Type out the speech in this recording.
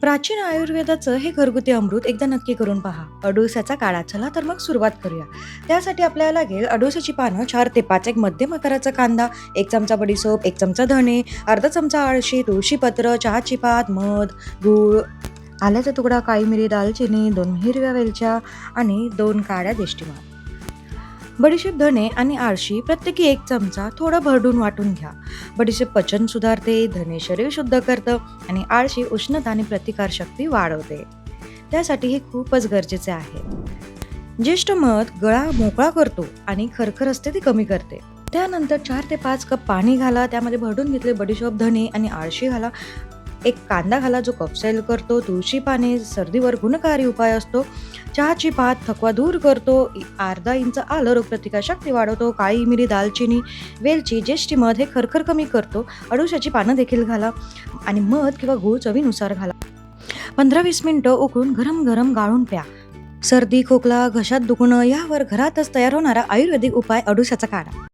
प्राचीन आयुर्वेदाचं हे घरगुती अमृत एकदा नक्की करून पहा. अडुळसाचा काळा चला तर मग सुरुवात करूया. त्यासाठी आपल्याला लागेल अडुळसाची पानं चार ते पाच एक मध्यम आकाराचा कांदा एक चमचा बडीसोप एक चमचा धणे अर्धा चमचा आळशी तुळशीपत्र चहाची पात मध गूळ आल्याचा तुकडा काळी मिरी दालचिनी दोन हिरव्या वेलच्या आणि दोन काळ्या देष्टीमाळ बडीशेप धणे आणि आळशी प्रत्येकी एक चमचा थोडं भरडून वाटून घ्या. बडीशेप पचन सुधारते धणे शरीर शुद्ध करतं आणि आळशी उष्णता आणि प्रतिकारशक्ती वाढवते. त्यासाठी हे खूपच गरजेचे आहे. ज्येष्ठ मध गळा मोकळा करतो आणि खरखर असते ती कमी करते. त्यानंतर चार ते पाच कप पाणी घाला त्यामध्ये भरडून घेतले बडीशेप धणे आणि आळशी घाला. एक कांदा घाला जो कफसैल करतो तुळशी पाने सर्दीवर गुणकारी उपाय असतो. चहाची पात थकवा दूर करतो इ- अर्धा इंच आलं रोगप्रतिकारशक्ती वाढवतो काळी मिरी दालचिनी वेलची ज्येष्ठी मध हे खरखर कमी करतो अडुशाची पानं देखील घाला आणि मध किंवा गूळ चवीनुसार घाला. पंधरा वीस मिनिटं उकळून गरम गरम गाळून प्या. सर्दी खोकला घशात दुखणं यावर घरातच तयार होणारा आयुर्वेदिक उपाय अडुशाचा काढा.